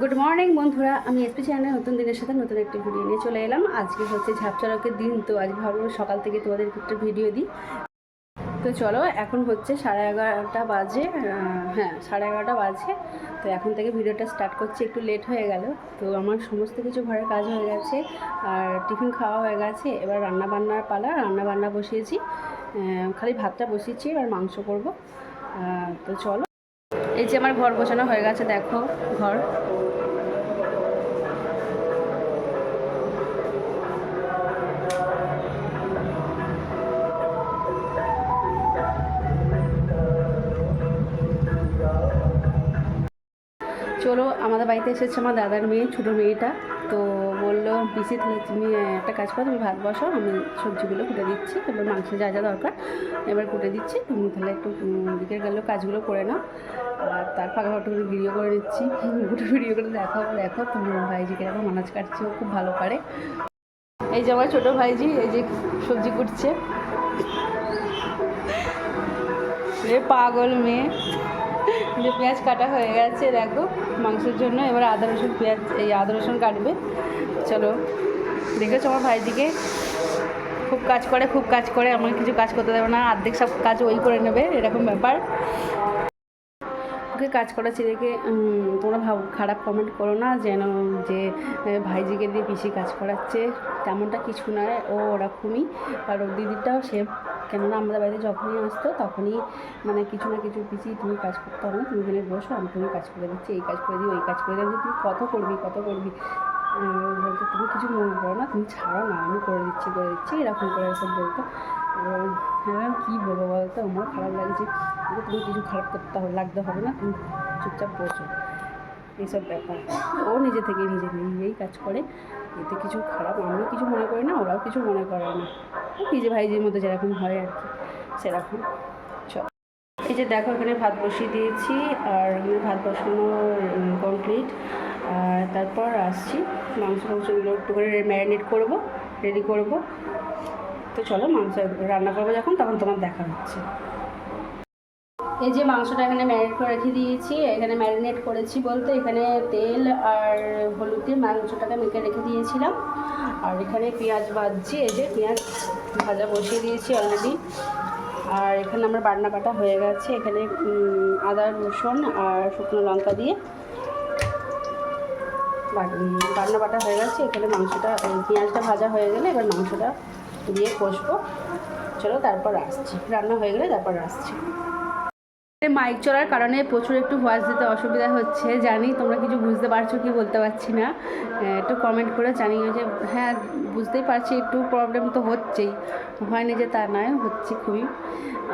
Good morning বন্ধুরা। আমি SP চ্যানেলে নতুন দিনের সাথে নতুন একটি ভিডিও নিয়ে চলে এলাম। আজকে হচ্ছে ঝাপচারকের দিন, তো আজ ভাবলাম সকাল থেকে তোমাদের একটা ভিডিও দিই। তো চলো, এখন হচ্ছে সাড়ে এগারোটা বাজে হ্যাঁ সাড়ে এগারোটা বাজে। তো এখন থেকে ভিডিওটা স্টার্ট করছি, একটু লেট হয়ে গেল। তো আমার সমস্ত কিছু ঘরের কাজ হয়ে গেছে, আর টিফিন খাওয়া হয়ে গেছে। এবার রান্না বান্নার পালা রান্না বান্না বসিয়েছি খালি ভাতটা বসিয়েছি, এবার মাংস করব। তো চলো। এই যে আমার ঘর গোছানো হয়ে গেছে দেখো ঘর। চলো আমাদের বাড়িতে এসেছে আমার দাদার মেয়ে ছোটো মেয়েটা। তো বলল পিসি তাহলে তুমি একটা কাজ করো তুমি ভাত বসাও আমি সবজিগুলো কুটে দিচ্ছি এবার মাংস যা যা দরকার এবার কুটে দিচ্ছি তুমি তাহলে একটু উম, বিকেল গেলো কাজগুলো করে নাও। আর তার ফাঁকা করে ভিডিও করে দিচ্ছি। দুটো ভিডিও করে দেখাবো দেখো, তুমি ভাইজি কীরকম মানাজ কাটছে খুব ভালো পারে। এই যে আমার ছোটো ভাইজি, এই যে সবজি কুটছে। এ পাগল মেয়ে। যে পেঁয়াজ কাটা হয়ে গেছে, দেখো, মাংসের জন্য। এবার আদা, রসুন, পেঁয়াজ, এই আদা, রসুন কাটবে। চলো, দেখেছ আমার ভাইদিকে খুব কাজ করে, খুব কাজ করে, আমাকে কিছু কাজ করতে দেবে না। অর্ধেক সব কাজ ওই করে নেবে, এরকম ব্যাপার। ওকে কাজ দেখে উম, তোমরা ভাব খারাপ কমেন্ট করো না যেন যে ভাইজিকে দিয়ে পিসি কাজ করাচ্ছে তেমনটা কিছু নয় ও ওরকমই। আর ওর দিদিটাও সে কেননা আমাদের বাড়িতে যখনই আসতো তখনই মানে কিছু না কিছু পিসি তুমি কাজ করতে হবে না তুমি এখানে বসো আমি তুমি কাজ করে দিচ্ছি এই কাজ করে দিই ওই কাজ করে দিই। তুই কত করবি কত করবি? বলতো তুমি কিছু মনে করো না তুমি ছাড়ো না আমি করে দিচ্ছি করে দিচ্ছি এরকম করে এসব বলতো। হ্যাঁ কী বলব বলতো? আমার খারাপ লাগছে। যে তুমি কিছু খারাপ করতে হবে, লাগতে হবে না তুমি চুপচাপ বসো। এইসব ব্যাপার। ও নিজে থেকে নিজে নিজেই কাজ করে, এতে কিছু খারাপ, আমিও কিছু মনে করি না, ওরাও কিছু মনে করে না। নিজে ভাইজির মধ্যে যেরকম হয় আর কি, সেরকম। এই যে দেখো, এখানে ভাত বসিয়ে দিয়েছি, আর ভাত বসানো কমপ্লিট আর তারপর আসছি, মাংস মাংসগুলো একটু করে ম্যারিনেট করব রেডি করব। তো চলো, মাংস রান্না করব যখন, তখন তোমার দেখা হচ্ছে। এই যে মাংসটা এখানে ম্যারিনেট করে রেখে দিয়েছি, এখানে ম্যারিনেট করেছি বলতে এখানে তেল আর হলুদ দিয়ে মাংসটাকে মেখে রেখে দিয়েছিলাম। আর এখানে পেঁয়াজ ভাজছি, এই যে পেঁয়াজ ভাজা বসিয়ে দিয়েছি অলরেডি আর এখানে আমার বাটনা বাটা হয়ে গেছে, এখানে আদা, রসুন আর শুকনো লঙ্কা দিয়ে বাটনা বাটা হয়ে গেছে, এখানে মাংসটা পেঁয়াজটা ভাজা হয়ে গেলে এবার মাংসটা দিয়ে কষবো। চলো তারপর আসছি। রান্না হয়ে গেলে তারপর আসছি। মাইক চলার কারণে প্রচুর একটু ভয়েস দিতে অসুবিধা হচ্ছে। জানি তোমরা কিছু বুঝতে পারছ কি বলতে পারছি না। একটু কমেন্ট করে জানিও যে হ্যাঁ বুঝতেই পারছি, একটু প্রবলেম তো হচ্ছেই। হয়নি যে তা নয়, হচ্ছে খুবই।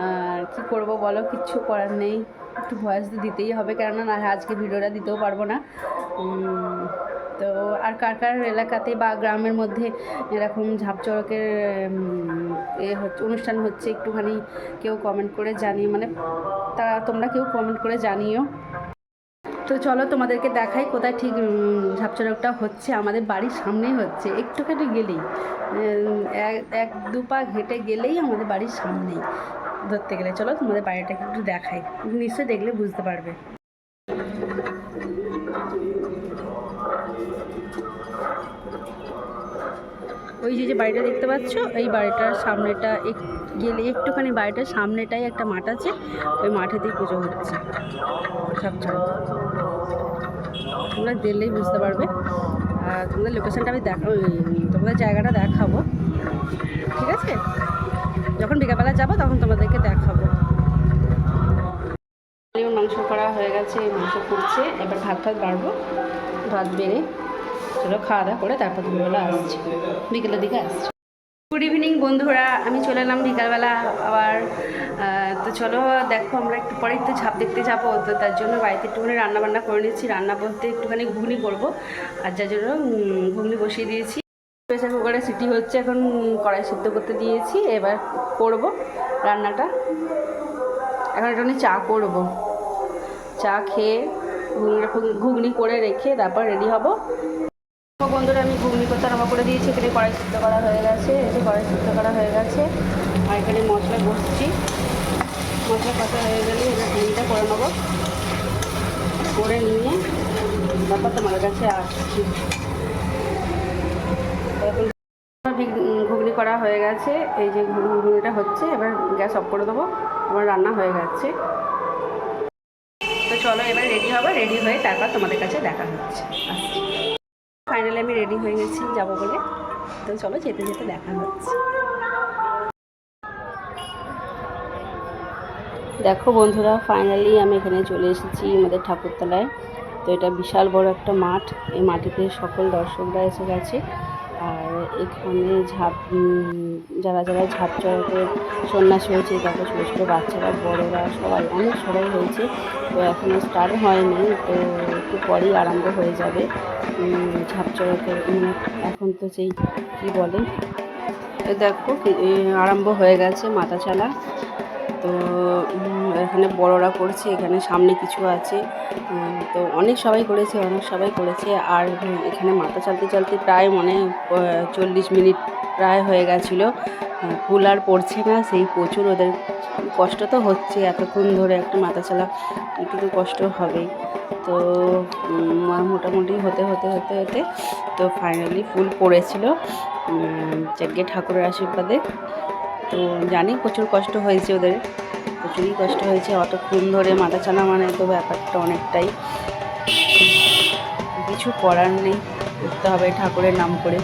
আর কী করব বলো কিচ্ছু করার নেই। একটু ভয়েস তো দিতেই হবে, কেননা না আজকে ভিডিওটা দিতেও পারব না। তো আর কার কার এলাকাতে বা গ্রামের মধ্যে এরকম ঝাপচড়কের এ হচ্ছে, অনুষ্ঠান হচ্ছে, একটুখানি কেউ কমেন্ট করে জানিয়ে মানে তারা তোমরা কেউ কমেন্ট করে জানিও। তো চলো তোমাদেরকে দেখাই কোথায় ঠিক ঝাপচড়কটা হচ্ছে। আমাদের বাড়ির সামনেই হচ্ছে, একটুখানি গেলেই এক- এক দু পা হেঁটে গেলেই আমাদের বাড়ির সামনেই ধরতে গেলে। চলো তোমাদের বাড়িটাকে একটু দেখাই, নিশ্চয়ই দেখলে বুঝতে পারবে। যে যে বাড়িটা দেখতে পাচ্ছ, এই বাড়িটার সামনেটা এক, গেলে একটুখানি বাড়িটার সামনেটাই একটা মাঠ আছে, ওই মাঠেতেই পুজো হচ্ছে। সবচেয়ে তোমরা দেখলেই বুঝতে পারবে। আর তোমাদের লোকেশানটা আমি দেখা তোমাদের জায়গাটা দেখাবো। ঠিক আছে? যখন বিকালবেলা যাব, তখন তোমাদেরকে দেখাবো। মাংস করা হয়ে গেছে, মাংস ফুটছে। এবার ভাত ভাত বাড়বো। ভাত বেড়ে চলো খাওয়া দাওয়া করে তারপর দুপুরবেলা আসছি। বিকেলের দিকে আসছি। গুড ইভিনিং বন্ধুরা। আমি চলে এলাম বিকালবেলা আবার। তো চলো দেখো, আমরা একটু পরে একটু ঝাপ দেখতে যাব। তো তার জন্য বাড়িতে একটুখানি রান্না বান্না করে নিচ্ছি রান্না বলতে একটুখানি ঘুগনি করব। আর যার জন্য ঘুগনি বসিয়ে দিয়েছি। প্রেসার কুকারে সিটি হচ্ছে এখন কড়াই সিদ্ধ করতে দিয়েছি। এবার করব রান্নাটা। এখন একটুখানি চা করব। চা খেয়ে ঘুগনিটা ঘুগনি করে রেখে তারপর রেডি হব। বন্ধুরা, আমি ঘুগনি করতে আরম্ভ করে দিয়েছি। এখানে কড়াই সিদ্ধ করা হয়ে গেছে। এসে কড়াই সিদ্ধ করা হয়ে গেছে। আর এখানে মশলা বসছি। মশলা কষা হয়ে গেলে এবার ঘুগনিটা করে নেব। করে নিয়ে তারপর তোমাদের কাছে আসছি। ঘুগনি- করা হয়ে গেছে। এই যে ঘুগনি- ঘুগনিটা হচ্ছে। এবার গ্যাস অফ করে দেবো। আমার রান্না হয়ে গেছে। তো চলো, এবার রেডি হবে। রেডি হয়ে তারপর তোমাদের কাছে দেখা হচ্ছে। আসছি। ফাইনালি আমি রেডি হয়ে গেছি, যাব বলে। তো চলো যেতে যেতে দেখা হচ্ছে। দেখো বন্ধুরা, ফাইনালি আমি এখানে চলে এসেছি আমাদের ঠাকুরতলায়। তো এটা বিশাল বড় একটা মাঠ, এই মাটিতে সকল দর্শকরা এসে গেছে। আর এখানে ঝাঁপ যারা যারা ঝাঁপ চড়াতে সন্ন্যাসী হয়েছে, দেখো ছোটো ছোটো বাচ্চারা, বড়রা, সবাই, অনেক সবাই হয়েছে। তো এখনও স্টার্ট হয়নি, তো একটু পরেই আরম্ভ হয়ে যাবে। উম, ঝাঁপ চড়াতে মানে এখন তো সেই কী বলে? দেখো আরম্ভ হয়ে গেছে মাথা চালা। তো এখানে বড়রা করছে এখানে সামনে কিছু আছে। তো অনেক সবাই করেছে অনেক সবাই করেছে। আর এখানে মাথা চালতে চালতে প্রায় মনে চল্লিশ মিনিট প্রায় হয়ে গেছিল। ফুল আর পড়ছে না সেই প্রচুর ওদের কষ্ট তো হচ্ছে এতক্ষণ ধরে একটা মাথা চালা একটু কষ্ট হবেই। তো মোটামুটি হতে হতে হতে হতে, তো ফাইনালি ফুল পড়েছিল যাকে ঠাকুরের আশীর্বাদে। তো জানি প্রচুর কষ্ট হয়েছে ওদের, প্রচুরই কষ্ট হয়েছে, অতক্ষণ ধরে মাথা চালা মানে তো ব্যাপারটা অনেকটাই। কিছু করার নেই করতে হবে ঠাকুরের নাম করে।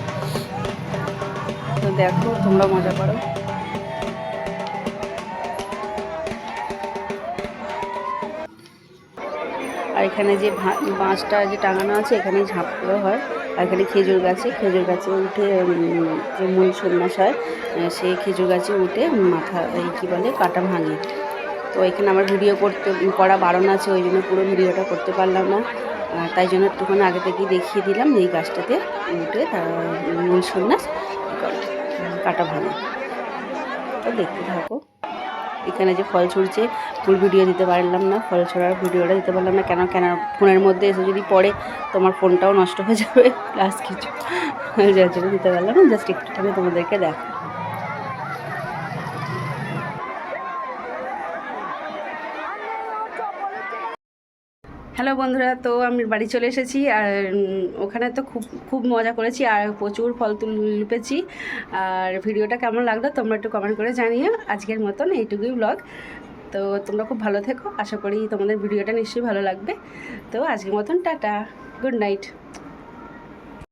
তো দেখো, তোমরা মজা করো। এখানে যে বাঁশটা যে টাঙানো আছে এখানে ঝাঁপ করে হয়। আর এখানে খেজুর গাছে খেজুর গাছে উঠে যে মূল সন্ন্যাস হয় সেই খেজুর গাছে উঠে মাথা, এই কী বলে, কাটা ভাঙে। তো এখানে আমার ভিডিও করতে, করা বারণ আছে, ওই জন্য পুরো ভিডিওটা করতে পারলাম না। তাই জন্য একটুখানি আগে থেকেই দেখিয়ে দিলাম এই গাছটাতে উঠে তার মূল সন্ন্যাস কাটা ভাঙে। তো দেখতে থাকো। এখানে যে ফল ছুড়ছে ফুল ভিডিও দিতে পারলাম না, ফল ছড়ার ভিডিওটা দিতে পারলাম না। কেন কেন, ফোনের মধ্যে এসে যদি পড়ে, তোমার ফোনটাও নষ্ট হয়ে যাবে। প্লাস কিছু। যার জন্য দিতে পারলাম না জাস্ট একটুখানি তোমাদেরকে দেখ হ্যালো বন্ধুরা, তো আমি বাড়ি চলে এসেছি আর ওখানে তো খুব খুব মজা করেছি আর প্রচুর ফল তুল লুপেছি। আর ভিডিওটা কেমন লাগল তোমরা একটু কমেন্ট করে জানিও। আজকের মতন এইটুকুই ব্লগ তো তোমরা খুব ভালো থেকো। আশা করি তোমাদের ভিডিওটা নিশ্চয়ই ভালো লাগবে। তো আজকের মতন টাটা। Good night